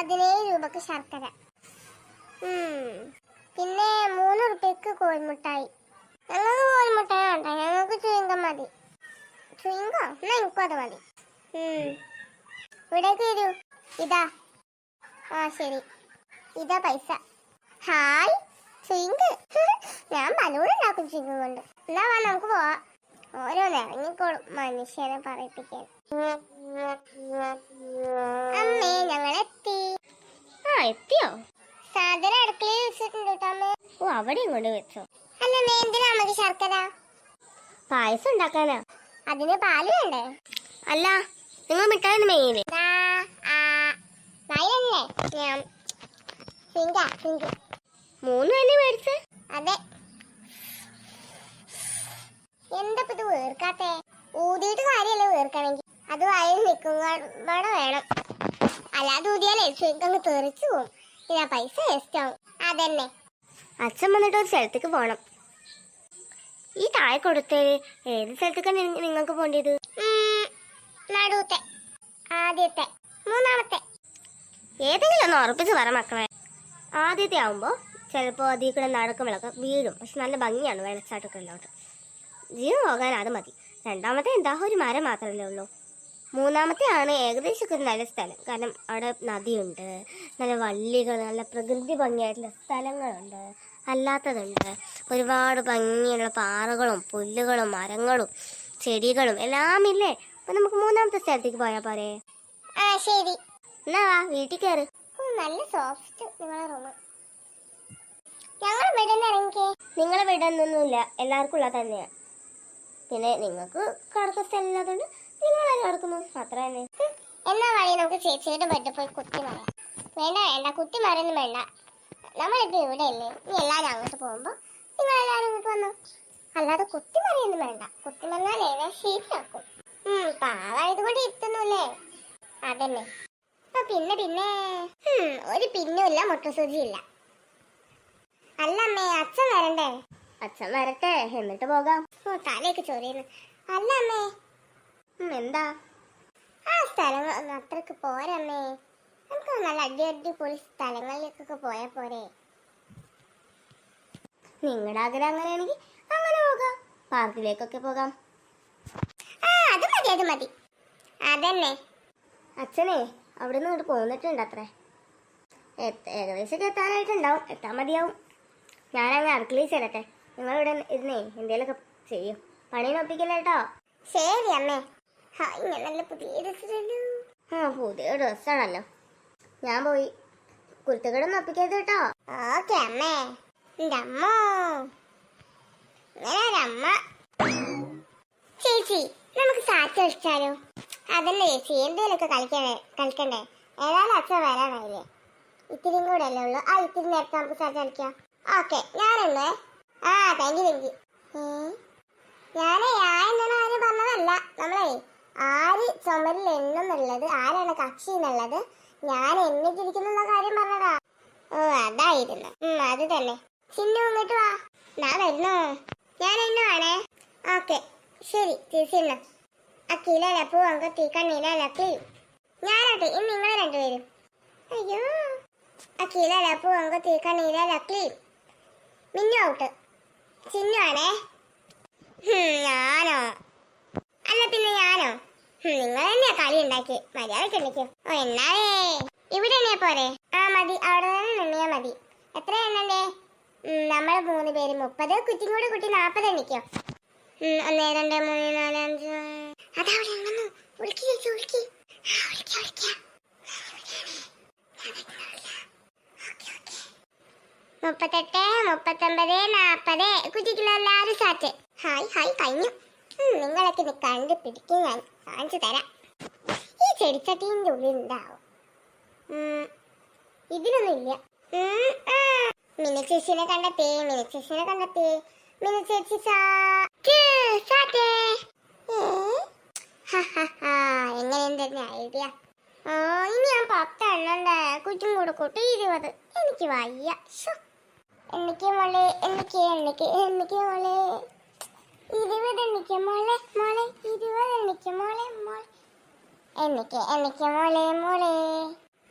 പതിനേഴ് രൂപക്ക് ശർക്കര. പിന്നെ മൂന്ന് റുപ്യക്ക് കോഴിമുട്ടായി. ഞങ്ങൾക്ക് കോഴിമുട്ടായി വേണ്ട. ഞങ്ങൾക്ക് ചുയങ്കം മതി. ചുയങ്കോ? എന്നാ എനിക്കും അത് മതി. ഇവിടേക്ക് വരൂ. ഇതാ. ആ ശരി. ഇതാ പൈസ. ഹായ്. ചുയിങ്ക്. ഞാൻ ബലൂൺ ഉണ്ടാക്കും ചുയിങ്ക് കൊണ്ട്. എന്നാ വാ നമുക്ക് പോവാം. ഓരോന്ന് ഇറങ്ങിക്കോളും മനുഷ്യനെ പറയിപ്പിക്കാൻ. അമ്മേ ആ എത്തിയോ? സാധനം അടുക്കളയിൽ വെച്ചിട്ടുണ്ട് ഓ അവിടെ ഇങ്ങോട്ട് വെച്ചോ. അല്ല എന്തിനാ നമുക്ക് ശർക്കര? പായസം ഉണ്ടാക്കാനാ. അതിന് പാൽ വേണ്ടേ? അല്ല നിങ്ങൾ മിട്ടായി മെയിന് മൂന്ന് തന്നെ മേടിച്ച്? അതെ. എന്താ ഇത് വേർക്കാത്തെ? ഊതിയിട്ട് കാര്യമല്ലേ വേർക്കണെങ്കിൽ അത് വയൽ നിൽക്കും വേണം. അല്ലാതെ ഊതിയാലേ അങ്ങ് തെറിച്ചു പോവും. ഇതാ പൈസ വേസ്റ്റ് ആവും. അതന്നെ. അച്ഛൻ വന്നിട്ട് ഒരു സ്ഥലത്തേക്ക് പോണം. ഈ താഴെ കൊടുത്തേ ഏത് സ്ഥലത്തേക്കാണ് നിങ്ങൾക്ക് പോണ്ടത് നടുവത്തെ ആദ്യത്തെ. മൂന്നാമത്തെ. ഏതെങ്കിലും ഒന്ന് ഉറപ്പിച്ച് പറ മക്കളെ. ആദ്യത്തെ ആവുമ്പോൾ ചിലപ്പോൾ അതിൽ കൂടെ നടക്കുമ്പോഴൊക്കെ വീഴും. പക്ഷെ നല്ല ഭംഗിയാണ് വെള്ളച്ചാട്ടൊക്കെ ഉള്ളതുകൊണ്ട് ജീവൻ പോകാൻ അത് മതി. രണ്ടാമത്തെ എന്താ? ഒരു മരം മാത്രമല്ലേ ഉള്ളൂ. മൂന്നാമത്തെ ആണ് ഏകദേശം ഒക്കെ ഒരു നല്ല സ്ഥലം. കാരണം അവിടെ നദിയുണ്ട് നല്ല വള്ളികൾ നല്ല പ്രകൃതി ഭംഗിയായിട്ടുള്ള സ്ഥലങ്ങളുണ്ട് അല്ലാത്തതുണ്ട്. ഒരുപാട് ഭംഗിയുള്ള പാറകളും പുല്ലുകളും മരങ്ങളും ചെടികളും എല്ലാം ഇല്ലേ? അപ്പൊ നമുക്ക് മൂന്നാമത്തെ സ്ഥലത്തേക്ക് പോയാൽ പോരെ. ആ ശരി. എന്നാ വാ വീട്ടിൽ കയറി നല്ല സോഫ്റ്റ് നിങ്ങളെ റൂം ഞങ്ങൾ ഇവിടെ ഇറങ്ങിക്കേ. നിങ്ങളെ വിടാനൊന്നുമില്ല എല്ലാവർക്കും ഉള്ളത് തന്നെയാണ് പിന്നെ നിങ്ങൾക്ക് കടക്കുന്ന സ്ഥലമില്ലാത്തതുകൊണ്ട് അതിൽ നടക്കുന്നു. അത്ര തന്നെ. എന്നാ വഴി നമുക്ക് ചേച്ചിയുടെ ബെഡ് പോയി കുത്തി മറിയാം. വേണ്ട വേണ്ട. കുത്തി മറിയൊന്നും വേണ്ട. നമ്മളിപ്പോ ഇവിടെ അല്ലേ ഇനി എല്ലാവരും അങ്ങോട്ട് പോകുമ്പോ നിങ്ങൾ എല്ലാരും ഇങ്ങോട്ട് വന്നു? അല്ലാതെ കുത്തി മറിയൊന്നും വേണ്ട. കുത്തി മറിഞ്ഞാലേ ഞാൻ ശരിയാക്കും പാവായത് കൊണ്ട് ഇരുത്തുന്നുല്ലേ? അതന്നെ. ആ പിന്നെ പിന്നെ. ഒരു പിന്നുമില്ല മുട്ടസൂചിയില്ല അല്ല അമ്മേ അച്ഛൻ വരണ്ടേ? അച്ഛൻ വരട്ടെ. എന്നിട്ട് പോകാം. ഓ തലയൊക്കെ ചൊറിയുന്നു. അല്ല അമ്മേ എന്താ? ആ സ്ഥലം അത്രയ്ക്ക് പോരമ്മേ. നമുക്ക് നല്ല അടി അടിപൊളി സ്ഥലങ്ങളിലേക്കൊക്കെ പോയാൽ പോരെ. നിങ്ങളുടെ ആഗ്രഹം അങ്ങനെയാണെങ്കിൽ അങ്ങനെ പോകാം. പാർക്കിലേക്കൊക്കെ പോകാം. ആ അത് മതി അത് മതി. അതന്നെ. അച്ഛനെ അവിടെ നിന്ന് ഇങ്ങോട്ട് പോന്നിട്ടുണ്ട് അത്രേ എത്ത- ഏകദേശം എത്താനായിട്ടുണ്ടാവും. എത്താൻ മതിയാവും. ഞാനങ്ങ് അടുക്കളയിൽ ചേരട്ടെ നിങ്ങളിവിടെ ഇരുന്നേ എന്തേലൊക്കെ ചെയ്യും. പണിയൊപ്പിക്കില്ല കേട്ടോ ശരി അമ്മേ. ഹാ ഞാൻ നല്ല പുതിയ ഡ്രസ്സിലല്ലോ ആ പുതിയ ഡ്രസ്സാണല്ലോ. ഞാൻ പോയി കുരുത്തക്കേടൊന്നും ഒപ്പിക്കരുത് കേട്ടോ. ഓക്കെ അമ്മേ. എന്റെ അമ്മോ. അമ്മ. ചേച്ചി നമുക്ക് സാറ്റ് കളിച്ചാലോ അതല്ലേ ചേച്ചി എന്തേലൊക്കെ കളിക്കണേ കളിക്കണ്ടേ? ഏതായാലും അച്ഛൻ വരാനായില്ലേ? ഇത്തിരിയും കൂടെ അല്ലേ ഉള്ളൂ. ആ ഇത്തിരി നേരത്തെ നമുക്ക് സാറ്റ് കളിക്കാം. ഓക്കെ ഞാനെന്നേ. ആ താങ്ക് യു താങ്ക് യു. ഞാനേ ഞാൻ എന്നാണ് ആരും പറഞ്ഞതല്ല. നമ്മളെ ആര് ചുമരിൽ എണ്ണെന്നുള്ളത്? ആരാണ് കക്ഷി എന്നുള്ളത്? ഞാൻ എണ്ണിച്ചിരിക്കുന്ന കാര്യം പറഞ്ഞതാ. ഓ അതായിരുന്നു. അത് തന്നെ. ചിന്നു ഇങ്ങോട്ട് വാ. ഞാൻ വരുന്നു. ഞാൻ എന്നു വേണേ ഓക്കെ. ശരി ചേച്ചി എന്നാ അക്കീലല്ല പൂ അങ്ക കണ്ണീലല്ല ക്ലീൻ ഞാനാട്ടെ ഇനി നിങ്ങൾ രണ്ടുപേരും. അയ്യോ. അക്കീലല്ല പൂ അങ്ക കണ്ണീലല്ല ക്ലീൻ മിന്നു ഔട്ട്. ചിന്നു ആണേ. ഞാനോ? അല്ല പിന്നെ ഞാനോ? നിങ്ങൾ തന്നെയാ കളി ഉണ്ടാക്കി മര്യാദയ്ക്ക് എണ്ണിക്കോ ഓ എന്നാലേ. ഇവിടെ എണ്ണിയ പോരെ. ആ മതി. അവിടെ തന്നെ എണ്ണിയാ മതി. എത്ര എണ്ണണ്ടേ? നമ്മൾ മൂന്ന് പേര് മുപ്പത് കുറ്റിയും കൂടെ കുട്ടി നാൽപ്പത് എണ്ണിക്കോ. ഒന്ന് രണ്ട് മൂന്ന് നാല് അഞ്ച് അതവിടെ. മുപ്പത്തെട്ട് മുപ്പത്തൊമ്പത് നാപ്പത്. കുറ്റിക്കുള്ള എല്ലാവരും സാറ്റ് ഹായ് ഹായ് കഴിഞ്ഞു. നിങ്ങളൊക്കെ ഇത് കണ്ട് പിടിക്കും ഞാൻ കാണിച്ചു തരാം. ഈ ചെടിച്ചട്ടീന്റെ ഉള്ളിൽ ഉണ്ടാവും ഇതിനൊന്നുമില്ല മിനിച്ചേച്ചിനെ ഇല്ല. മിനിച്ചേച്ചിനെ കണ്ടെത്തേ മിനി ചേച്ചിനെ കണ്ടെത്തി മിനി ചേച്ചിനെ കണ്ടെത്തി. മിനി ചേച്ചി സാറ്റ് സാറ്റേ. ഏ? ഹ, ഹ, ഹ. ഐഡിയ? ഓ ഇനി ഞാൻ പത്ത് എണ്ണണ്ടേ. കുറ്റും കൂടെ കൂട്ടി ഇരുപത്. എനിക്ക് വയ്യ. എനിക്ക് മോളെ എനിക്ക് എനിക്ക് എനിക്ക് മോളെ.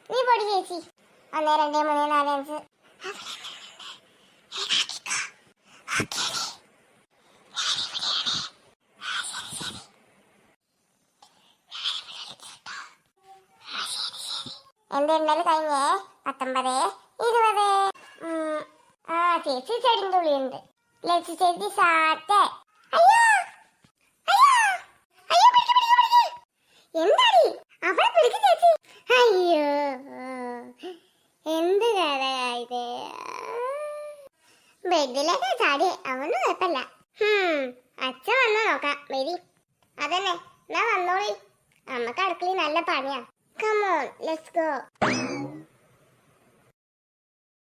നീ പൊടി ചേച്ചി. ഒന്ന് രണ്ട് മൂന്ന് നാല് അഞ്ച്. എന്റെ കഴിഞ്ഞേ പത്തൊമ്പത് ഇരുപത്. ചേച്ചി ചെടിന്റെ ഉള്ളിയുണ്ട് ലച്ചു ചേച്ചി സാത്തെ എന്താടി? അവളെ പിടിക്ക് ചേച്ചി. അയ്യോ എന്ത് കഥയായത്? ബെഡിലൊക്കെ ചാടി അവന് കുഴപ്പമില്ല. അച്ഛൻ വന്ന് നോക്കാം വരി അതന്നെ എന്നാ വന്നോളി. നമുക്ക് അടുക്കളയിൽ നല്ല പണിയാ. Come on let's go